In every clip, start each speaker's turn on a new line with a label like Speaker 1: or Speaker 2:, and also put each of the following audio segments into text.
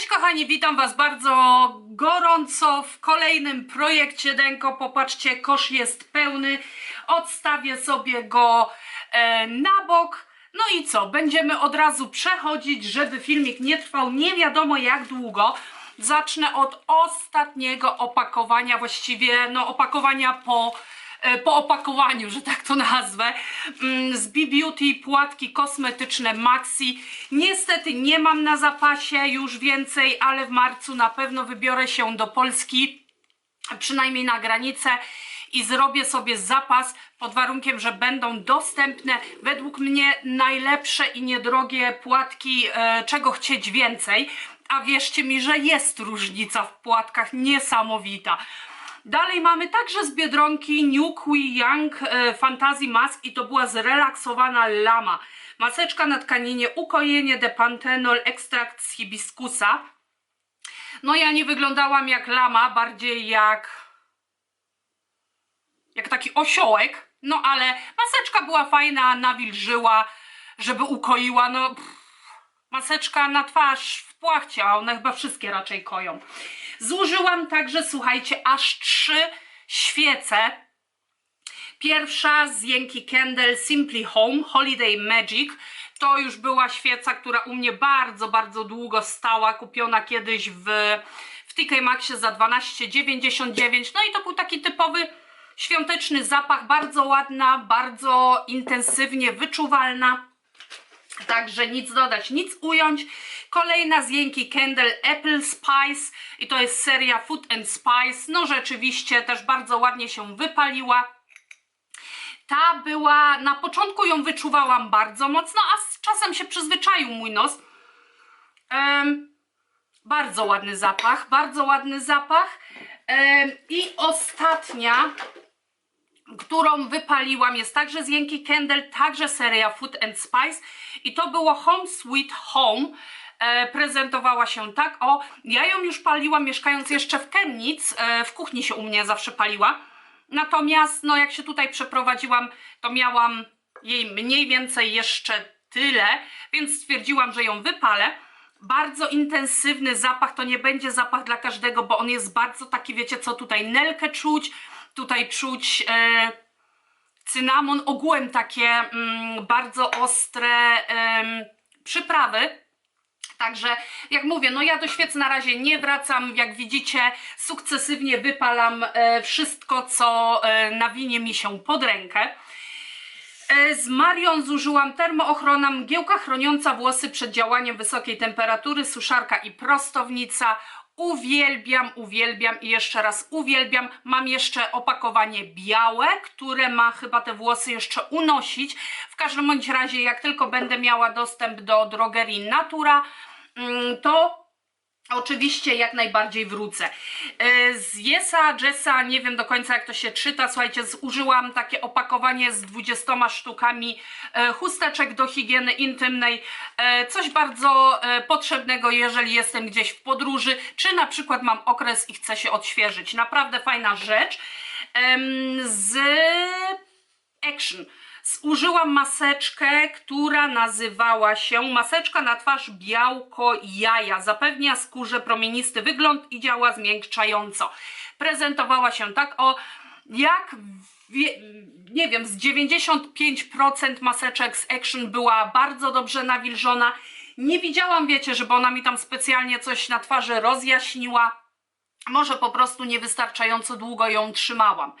Speaker 1: Cześć kochani, witam Was bardzo gorąco w kolejnym projekcie Denko. Popatrzcie, kosz jest pełny. Odstawię sobie go e, na bok. No i co? Będziemy od razu przechodzić, żeby filmik nie trwał nie wiadomo jak długo. Zacznę od ostatniego opakowania, właściwie no opakowania po po opakowaniu, że tak to nazwę, mm, z B-Beauty płatki kosmetyczne Maxi. Niestety nie mam na zapasie już więcej, ale w marcu na pewno wybiorę się do Polski, przynajmniej na granicę i zrobię sobie zapas pod warunkiem, że będą dostępne według mnie najlepsze i niedrogie płatki, e, czego chcieć więcej. A wierzcie mi, że jest różnica w płatkach niesamowita. Dalej mamy także z Biedronki New Kui Young e, Fantasy Mask i to była zrelaksowana lama. Maseczka na tkaninie, ukojenie depantenol, ekstrakt z hibiskusa. No ja nie wyglądałam jak lama, bardziej jak jak taki osiołek, no ale maseczka była fajna, nawilżyła, żeby ukoiła, no pff, maseczka na twarz płachcie, a one chyba wszystkie raczej koją. Zużyłam także, słuchajcie, aż trzy świece. Pierwsza z Yankee Candle Simply Home Holiday Magic. To już była świeca, która u mnie bardzo, bardzo długo stała, kupiona kiedyś w, w TK Maxie za 12,99. No i to był taki typowy świąteczny zapach, bardzo ładna, bardzo intensywnie wyczuwalna. Także nic dodać, nic ująć. Kolejna z Yankee Candle Apple Spice i to jest seria Food and Spice. No rzeczywiście też bardzo ładnie się wypaliła. Ta była, na początku ją wyczuwałam bardzo mocno, a z czasem się przyzwyczaił mój nos. Em, bardzo ładny zapach, bardzo ładny zapach. Em, I ostatnia, którą wypaliłam. Jest także z Yankee Candle, także seria Food and Spice. I to było Home Sweet Home. E, prezentowała się tak, o, ja ją już paliłam mieszkając jeszcze w Chemnitz, e, w kuchni się u mnie zawsze paliła, natomiast no jak się tutaj przeprowadziłam, to miałam jej mniej więcej jeszcze tyle, więc stwierdziłam, że ją wypalę. Bardzo intensywny zapach, to nie będzie zapach dla każdego, bo on jest bardzo taki, wiecie co, tutaj nelkę czuć, tutaj czuć e, cynamon, ogółem takie mm, bardzo ostre em, przyprawy. Także, jak mówię, no ja do świec na razie nie wracam. Jak widzicie, sukcesywnie wypalam e, wszystko, co e, nawinie mi się pod rękę. E, Z Marion zużyłam termoochrona, mgiełka chroniąca włosy przed działaniem wysokiej temperatury, suszarka i prostownica. Uwielbiam, uwielbiam i jeszcze raz uwielbiam. Mam jeszcze opakowanie białe, które ma chyba te włosy jeszcze unosić. W każdym bądź razie, jak tylko będę miała dostęp do drogerii Natura, mm, to Oczywiście jak najbardziej wrócę. E, Z Yesa, Jessa, nie wiem do końca jak to się czyta, słuchajcie, zużyłam takie opakowanie z 20 sztukami e, chusteczek do higieny intymnej. E, Coś bardzo potrzebnego, jeżeli jestem gdzieś w podróży, czy na przykład mam okres i chcę się odświeżyć. Naprawdę fajna rzecz. Z Action. Zużyłam maseczkę, która nazywała się maseczka na twarz białko jaja. Zapewnia skórze promienisty wygląd i działa zmiękczająco. Prezentowała się tak o jak nie wiem, z 95% maseczek z Action była bardzo dobrze nawilżona. Nie widziałam, wiecie, żeby ona mi tam specjalnie coś na twarzy rozjaśniła. Może po prostu niewystarczająco długo ją trzymałam.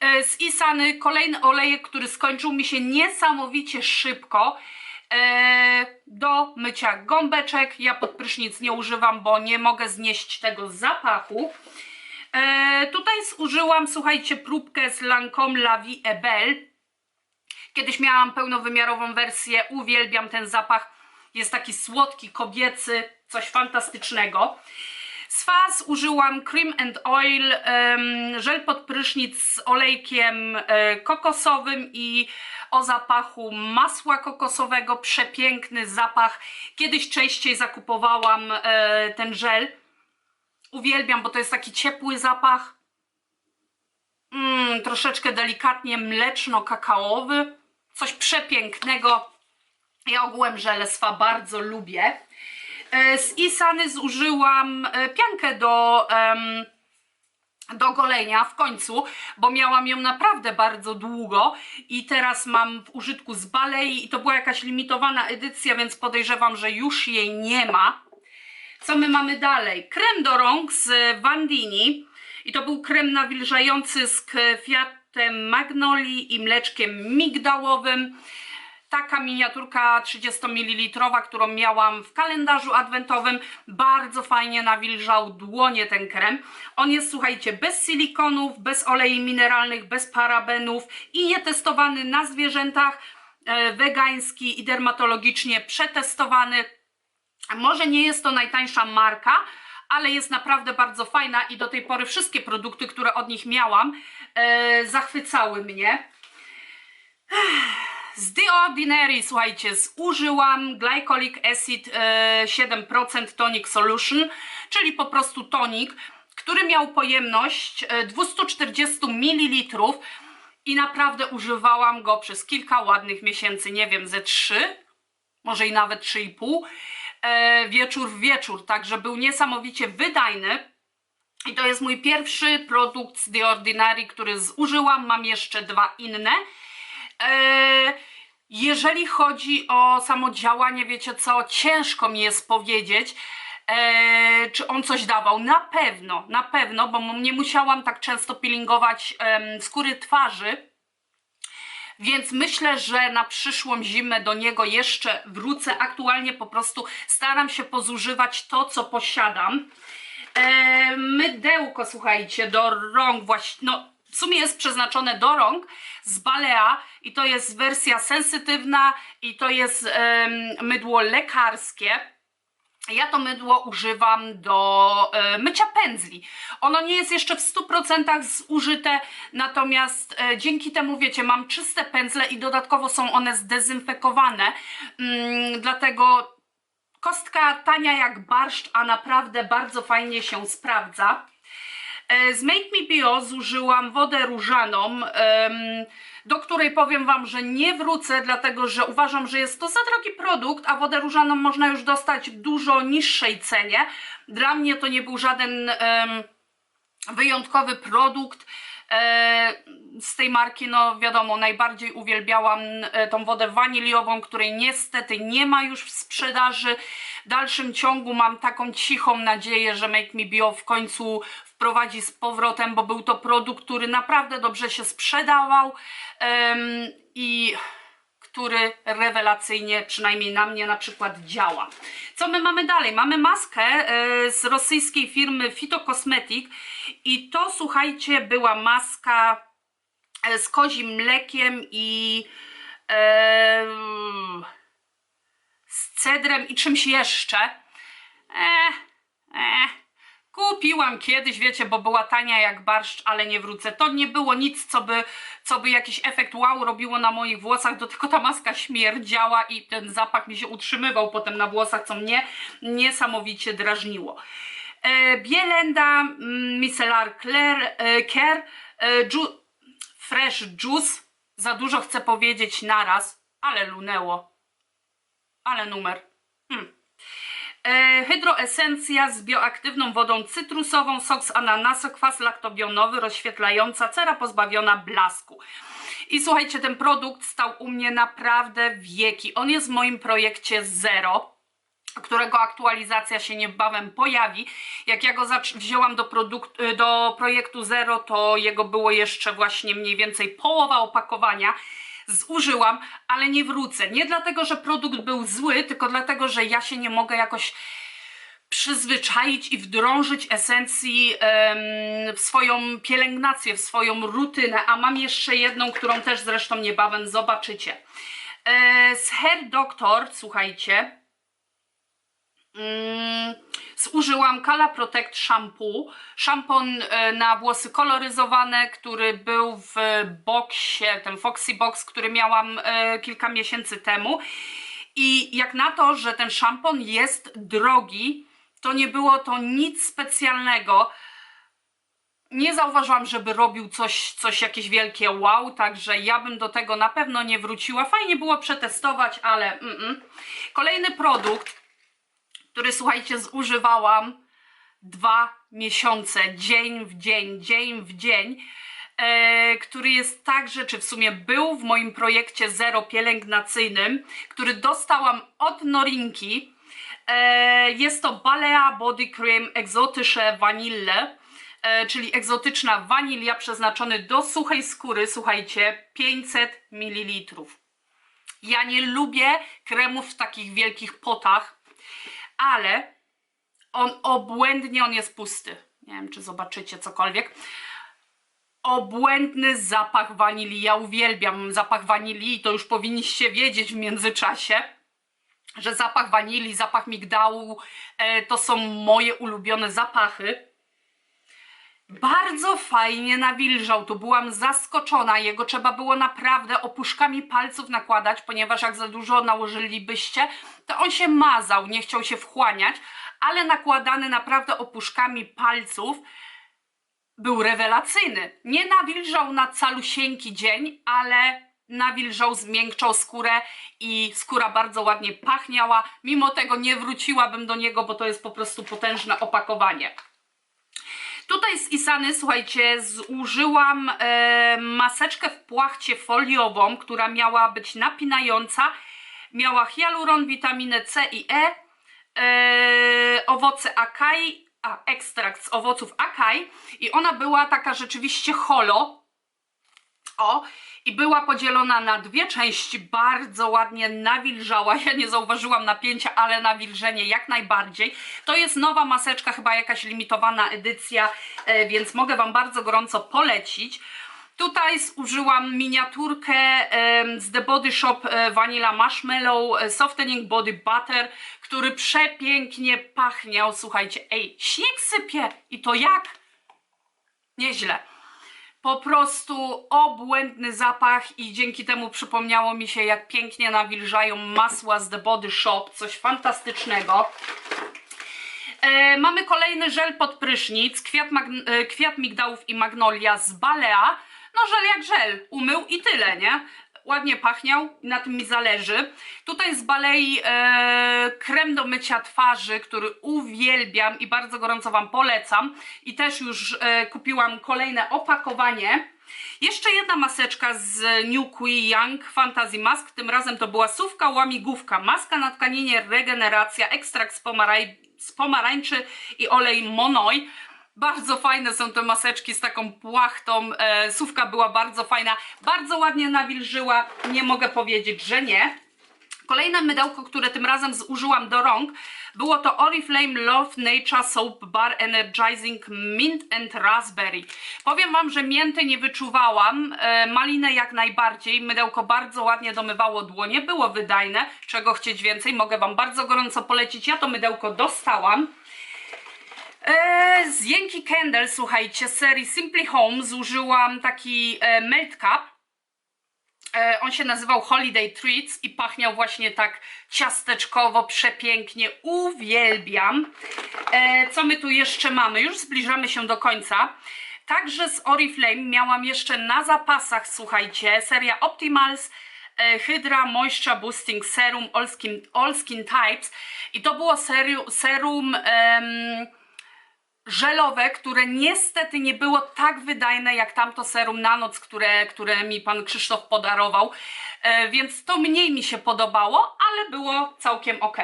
Speaker 1: E, Z Isany kolejny olejek, który skończył mi się niesamowicie szybko. e, Do mycia gąbeczek. Ja pod prysznic nie używam, bo nie mogę znieść tego zapachu. E, Tutaj zużyłam, słuchajcie, próbkę z Lancome La Vie et. Kiedyś miałam pełnowymiarową wersję, uwielbiam ten zapach. Jest taki słodki, kobiecy, coś fantastycznego. Z faz użyłam Cream and Oil, żel pod prysznic z olejkiem e, kokosowym i o zapachu masła kokosowego. Przepiękny zapach. Kiedyś częściej zakupowałam e, ten żel. Uwielbiam, bo to jest taki ciepły zapach. Mm, troszeczkę delikatnie mleczno-kakaowy. Coś przepięknego. Ja ogółem żele swa bardzo lubię. E, Z Isany zużyłam e, piankę do, do golenia w końcu, bo miałam ją naprawdę bardzo długo i teraz mam w użytku z Balei i to była jakaś limitowana edycja, więc podejrzewam, że już jej nie ma. Co my mamy dalej? Krem do rąk z Vandini i to był krem nawilżający z kwiatem magnolii i mleczkiem migdałowym. Taka miniaturka 30 ml, którą miałam w kalendarzu adwentowym. Bardzo fajnie nawilżał dłonie ten krem. On jest, słuchajcie, bez silikonów, bez olei mineralnych, bez parabenów i nietestowany na zwierzętach. E, wegański i dermatologicznie przetestowany. Może nie jest to najtańsza marka, ale jest naprawdę bardzo fajna i do tej pory wszystkie produkty, które od nich miałam, e, zachwycały mnie. Z The Ordinary, słuchajcie, zużyłam Glycolic Acid e, 7% Tonic Solution, czyli po prostu tonik, który miał pojemność e, 240 ml i naprawdę używałam go przez kilka ładnych miesięcy, nie wiem, ze 3, może i nawet 3,5 e, wieczór w wieczór, także był niesamowicie wydajny. I to jest mój pierwszy produkt z The Ordinary, który zużyłam. Mam jeszcze dwa inne. E, jeżeli chodzi o samo działanie, wiecie co, ciężko mi jest powiedzieć, e, czy on coś dawał. Na pewno, na pewno, bo nie musiałam tak często peelingować skóry twarzy. Więc myślę, że na przyszłą zimę do niego jeszcze wrócę. Aktualnie po prostu staram się pozużywać to, co posiadam. E, mydełko, słuchajcie, do rąk właśnie, no w sumie jest przeznaczone do rąk z Balea i to jest wersja sensytywna i to jest em, mydło lekarskie. Ja to mydło używam do e, mycia pędzli. Ono nie jest jeszcze w 100% zużyte, natomiast e, dzięki temu, wiecie, mam czyste pędzle i dodatkowo są one zdezynfekowane. Mm, dlatego kostka tania jak barszcz, a naprawdę bardzo fajnie się sprawdza. E, Z Make Me Bio zużyłam wodę różaną, do której powiem Wam, że nie wrócę, dlatego że uważam, że jest to za drogi produkt, a wodę różaną można już dostać w dużo niższej cenie. Dla mnie to nie był żaden wyjątkowy produkt. E, z tej marki, no wiadomo, najbardziej uwielbiałam e, tą wodę waniliową, której niestety nie ma już w sprzedaży. W dalszym ciągu mam taką cichą nadzieję, że Make Me Bio w końcu wprowadzi z powrotem, bo był to produkt, który naprawdę dobrze się sprzedawał i który rewelacyjnie, przynajmniej na mnie na przykład działa. Co my mamy dalej? Mamy maskę e, z rosyjskiej firmy Phytocosmetic i to słuchajcie była maska e, z kozim mlekiem i e, z cedrem i czymś jeszcze. E, e, Kupiłam kiedyś, wiecie, bo była tania jak barszcz, ale nie wrócę. To nie było nic, co by, co by jakiś efekt wow robiło na moich włosach, do tego ta maska śmierdziała i ten zapach mi się utrzymywał potem na włosach, co mnie niesamowicie drażniło. E, Bielenda mm, Micellar Claire, e, Care e, ju, Fresh Juice. Za dużo chcę powiedzieć naraz, ale lunęło. Ale numer. E, hydroesencja z bioaktywną wodą cytrusową, sok z ananasu, kwas laktobionowy, rozświetlająca, cera pozbawiona blasku. I słuchajcie, ten produkt stał u mnie naprawdę wieki. On jest w moim projekcie Zero którego aktualizacja się niebawem pojawi. Jak ja go wzięłam do, y, do projektu Zero, to jego było jeszcze właśnie mniej więcej połowa opakowania. Zużyłam, ale nie wrócę. Nie dlatego, że produkt był zły, tylko dlatego, że ja się nie mogę jakoś przyzwyczaić i wdrążyć esencji em, w swoją pielęgnację, w swoją rutynę, a mam jeszcze jedną, którą też zresztą niebawem zobaczycie. E, z Hair Doctor, słuchajcie, Mm, zużyłam Kala Protect Shampoo, szampon e, na włosy koloryzowane, który był w boksie, ten Foxy Box, który miałam e, kilka miesięcy temu. I jak na to, że ten szampon jest drogi, to nie było to nic specjalnego. Nie zauważyłam, żeby robił coś, coś jakieś wielkie wow, także ja bym do tego na pewno nie wróciła. Fajnie było przetestować, ale mm -mm. kolejny produkt który słuchajcie, zużywałam dwa miesiące, dzień w dzień, dzień w dzień, e, który jest także, czy w sumie był w moim projekcie Zero pielęgnacyjnym, który dostałam od Norinki. E, jest to Balea Body Cream Exotische Vanille, e, czyli egzotyczna wanilia przeznaczony do suchej skóry, słuchajcie, 500 ml. Ja nie lubię kremów w takich wielkich potach, ale on obłędnie, on jest pusty. Nie wiem, czy zobaczycie cokolwiek. Obłędny zapach wanilii. Ja uwielbiam zapach wanilii to już powinniście wiedzieć w międzyczasie, że zapach wanilii, zapach migdału e, to są moje ulubione zapachy. Bardzo fajnie nawilżał, tu byłam zaskoczona. Jego trzeba było naprawdę opuszkami palców nakładać, ponieważ jak za dużo nałożylibyście, to on się mazał, nie chciał się wchłaniać, ale nakładany naprawdę opuszkami palców był rewelacyjny. Nie nawilżał na calusieńki dzień, ale nawilżał, zmiękczał skórę i skóra bardzo ładnie pachniała. Mimo tego nie wróciłabym do niego, bo to jest po prostu potężne opakowanie. Tutaj z Isany, słuchajcie, zużyłam e, maseczkę w płachcie foliową, która miała być napinająca. Miała hialuron, witaminę C i E, e owoce akai, a ekstrakt z owoców akai i ona była taka rzeczywiście holo. O, i była podzielona na dwie części, bardzo ładnie nawilżała. Ja nie zauważyłam napięcia, ale nawilżenie jak najbardziej. To jest nowa maseczka, chyba jakaś limitowana edycja, e, więc mogę Wam bardzo gorąco polecić. Tutaj zużyłam miniaturkę z The Body Shop e, Vanilla Marshmallow e, Softening Body Butter, który przepięknie pachniał. Słuchajcie, ej, śnieg sypie i to jak? Nieźle po prostu obłędny zapach i dzięki temu przypomniało mi się, jak pięknie nawilżają masła z The Body Shop, coś fantastycznego. E, mamy kolejny żel pod prysznic, kwiat, e, kwiat migdałów i magnolia z Balea. No żel jak żel, umył i tyle, nie? Ładnie pachniał i na tym mi zależy. Tutaj z Balei e, krem do mycia twarzy, który uwielbiam i bardzo gorąco Wam polecam. I też już e, kupiłam kolejne opakowanie. Jeszcze jedna maseczka z New Kui Young Fantasy Mask. Tym razem to była sówka łamigłówka. Maska na tkaninie regeneracja, ekstrakt z, z pomarańczy i olej monoi. Bardzo fajne są te maseczki z taką płachtą. E, sówka była bardzo fajna. Bardzo ładnie nawilżyła. Nie mogę powiedzieć, że nie. Kolejne mydełko, które tym razem zużyłam do rąk, było to Oriflame Love Nature Soap Bar Energizing Mint and Raspberry. Powiem Wam, że mięty nie wyczuwałam, e, malinę jak najbardziej. Mydełko bardzo ładnie domywało dłonie, było wydajne. Czego chcieć więcej, mogę Wam bardzo gorąco polecić. Ja to mydełko dostałam. E, z Yankee Candle, słuchajcie, serii Simply Home zużyłam taki e, melt cup. E, on się nazywał Holiday Treats i pachniał właśnie tak ciasteczkowo, przepięknie. Uwielbiam. E, co my tu jeszcze mamy? Już zbliżamy się do końca. Także z Oriflame miałam jeszcze na zapasach, słuchajcie, seria Optimals e, Hydra Moisture Boosting Serum All Skin, All Skin Types i to było serum, serum żelowe, które niestety nie było tak wydajne jak tamto serum na noc, które, które mi pan Krzysztof podarował, e, więc to mniej mi się podobało, ale było całkiem ok.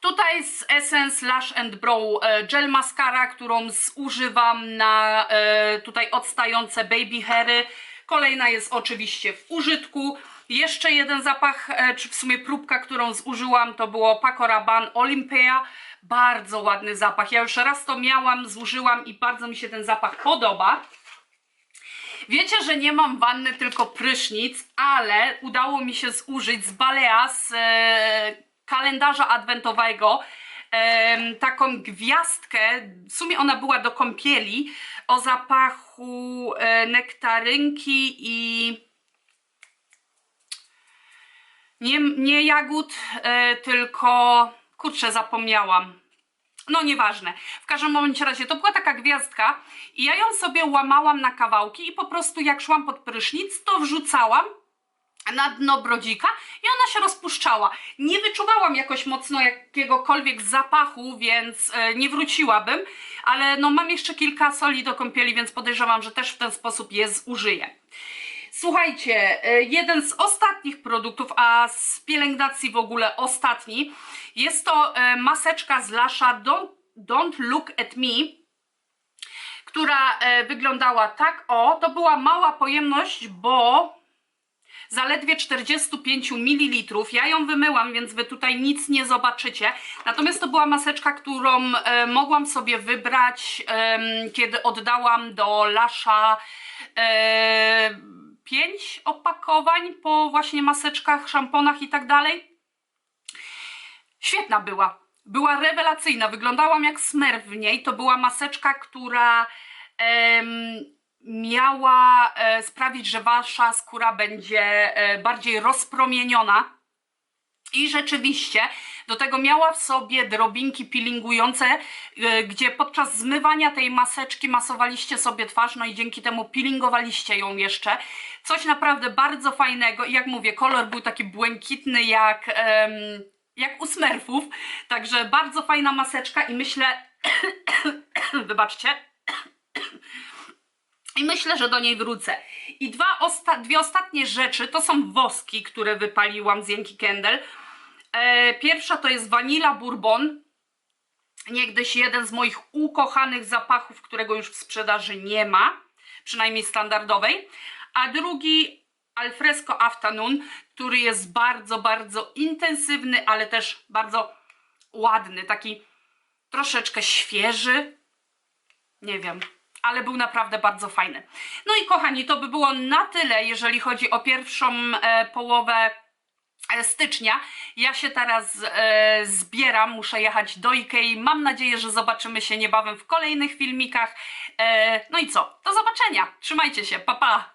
Speaker 1: Tutaj z Essence Lash and Brow e, Gel Mascara, którą zużywam na e, tutaj odstające baby hairy. Kolejna jest oczywiście w użytku. Jeszcze jeden zapach, e, czy w sumie próbka, którą zużyłam, to było Paco Rabanne Olympia. Bardzo ładny zapach. Ja już raz to miałam, zużyłam i bardzo mi się ten zapach podoba. Wiecie, że nie mam wanny, tylko prysznic, ale udało mi się zużyć z Balea, z e, kalendarza adwentowego, e, taką gwiazdkę, w sumie ona była do kąpieli, o zapachu e, nektarynki i nie, nie jagód, e, tylko kurczę, zapomniałam. No nieważne. W każdym momencie razie to była taka gwiazdka i ja ją sobie łamałam na kawałki i po prostu jak szłam pod prysznic, to wrzucałam na dno brodzika i ona się rozpuszczała. Nie wyczuwałam jakoś mocno jakiegokolwiek zapachu, więc e, nie wróciłabym, ale no mam jeszcze kilka soli do kąpieli, więc podejrzewam, że też w ten sposób je zużyję. Słuchajcie, e, jeden z ostatnich produktów, a z pielęgnacji w ogóle ostatni, jest to e, maseczka z Lasha Don't, Don't Look at Me, która e, wyglądała tak, o, to była mała pojemność, bo zaledwie 45 ml. Ja ją wymyłam, więc wy tutaj nic nie zobaczycie. Natomiast to była maseczka, którą e, mogłam sobie wybrać, em, kiedy oddałam do Lasza e, 5 opakowań po właśnie maseczkach, szamponach i tak dalej. Świetna była. Była rewelacyjna. Wyglądałam jak smer w niej. To była maseczka, która em, miała e, sprawić, że wasza skóra będzie e, bardziej rozpromieniona. I rzeczywiście do tego miała w sobie drobinki peelingujące, e, gdzie podczas zmywania tej maseczki masowaliście sobie twarz, no i dzięki temu peelingowaliście ją jeszcze. Coś naprawdę bardzo fajnego i jak mówię, kolor był taki błękitny jak, jak u smerfów, także bardzo fajna maseczka i myślę, wybaczcie, i myślę, że do niej wrócę. I dwa osta dwie ostatnie rzeczy to są woski, które wypaliłam z Yankee Candle. E, pierwsza to jest Vanilla Bourbon. Niegdyś jeden z moich ukochanych zapachów, którego już w sprzedaży nie ma, przynajmniej standardowej. A drugi Alfresco Afternoon, który jest bardzo, bardzo intensywny, ale też bardzo ładny, taki troszeczkę świeży. Nie wiem, ale był naprawdę bardzo fajny. No i kochani, to by było na tyle, jeżeli chodzi o pierwszą e, połowę stycznia. Ja się teraz e, zbieram, muszę jechać do Ikei. Mam nadzieję, że zobaczymy się niebawem w kolejnych filmikach. E, no i co? Do zobaczenia. Trzymajcie się. Pa pa.